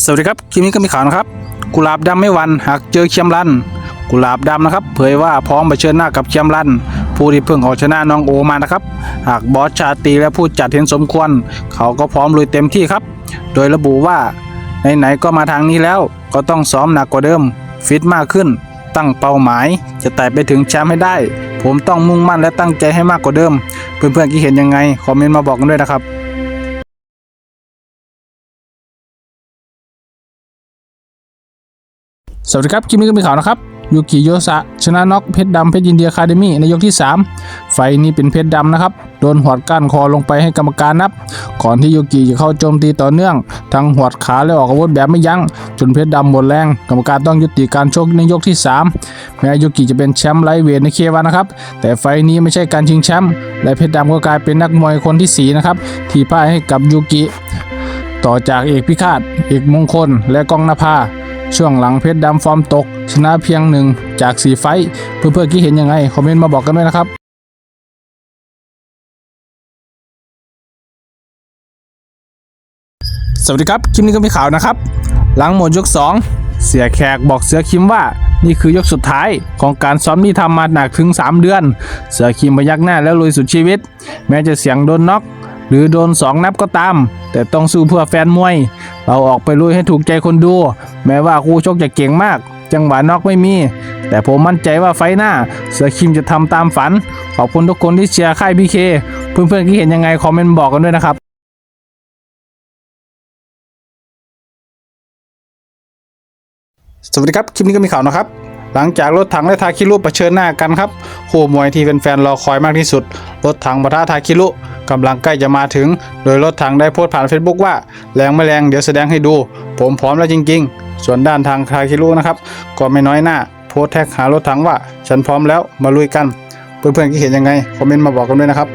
สวัสดีครับคลิปนี้ก็มีข่าวนะครับ กุหลาบดำไม่วันหากเจอเคียมรัน กุหลาบดำนะครับ เผยว่าพร้อมเผชิญหน้ากับเคียมรัน ผู้ที่เพิ่งเอาชนะน้องโอมานะครับ หากบอสชาตีและผู้จัดเห็นสมควร เขาก็พร้อมลุยเต็มที่ครับ โดยระบุว่าไหนๆก็มาทางนี้แล้ว ก็ต้องซ้อมหนักกว่าเดิม ฟิตมากขึ้น ตั้งเป้าหมาย จะไต่ไปถึงแชมป์ให้ได้ ผมต้องมุ่งมั่นและตั้งใจให้มากกว่าเดิม เพื่อนๆคิดเห็นยังไงคอมเมนต์มาบอกกันด้วยนะครับ สวัสดีครับคลิปนี้ก็มีข่าวนะครับยูกิโยสะชนะน็อกเพชรดำเพชรยินเดียคาเดมี่ในยกที่ 3 ไฟนี้เป็นเพชรดำนะครับ โดนหวดก้านคอลงไปให้กรรมการนับ ก่อนที่ยูกิจะเข้าโจมตีต่อเนื่อง ทั้งหวดขาและออกอาวุธแบบไม่ยั้งจนเพชรดำหมดแรง กรรมการต้องยุติการชกในยกที่ 3 แม้ยูกิจะเป็นแชมป์ไลท์เวทในเควันนะครับ แต่ไฟนี้ไม่ใช่การชิงแชมป์และเพชรดำก็กลายเป็นนักมวยคนที่สี่นะครับที่พ่ายให้กับยูกิต่อจากเอกพิฆาตเอกมงคลและกองนภา ช่วงหลังเพชรดำฟอร์มตก ชนะเพียงหนึ่งจากสีไฟท์เพื่อนๆคิดเห็นยังไง คอมเมนต์มาบอกกันด้วยนะครับสวัสดีครับ คลิปนี้ก็มีข่าวนะครับ หลังหมดยก 2 เสียแขกบอกเสือคิมว่า นี่คือยกสุดท้ายของการซ้อมที่ทำมาหนักถึง 3 เดือน เสือคิมพยักหน้าแล้วลุยสุดชีวิต แม้จะเสียงโดนน็อกหรือโดน 2 นับก็ตาม แต่ต้องสู้เพื่อแฟนมวย เราออกไปลุยให้ถูกใจคนดู แม้ว่าคู่ชกจะเก่งมาก จังหวะน็อกไม่มี แต่ผมมั่นใจว่าไฟหน้า เสือคิมจะทำตามฝัน ขอบคุณทุกคนที่เชียร์ค่ายพีเคเพื่อนๆที่เห็นยังไงคอมเมนต์บอกกันด้วยนะครับสวัสดีครับ คลิปนี้ก็มีข่าวนะครับ หลังจากรถถังและทาคิรุเผชิญหน้ากันครับคู่มวยที่แฟนๆรอคอยมากที่สุด รถถังปะทะทาคิรุกำลังใกล้จะมาถึง โดยรถถังได้โพสต์ผ่าน Facebook ว่า แรงไม่แรงเดี๋ยวแสดงให้ดู ผมพร้อมแล้วจริง ๆ ส่วนด้านทางทาคิรุนะครับก็ไม่น้อยหน้า โพสต์แท็กหารถถังว่า ฉันพร้อมแล้วมาลุยกัน เพื่อนๆคิดเห็นยังไงคอมเมนต์มาบอกกันด้วยนะครับ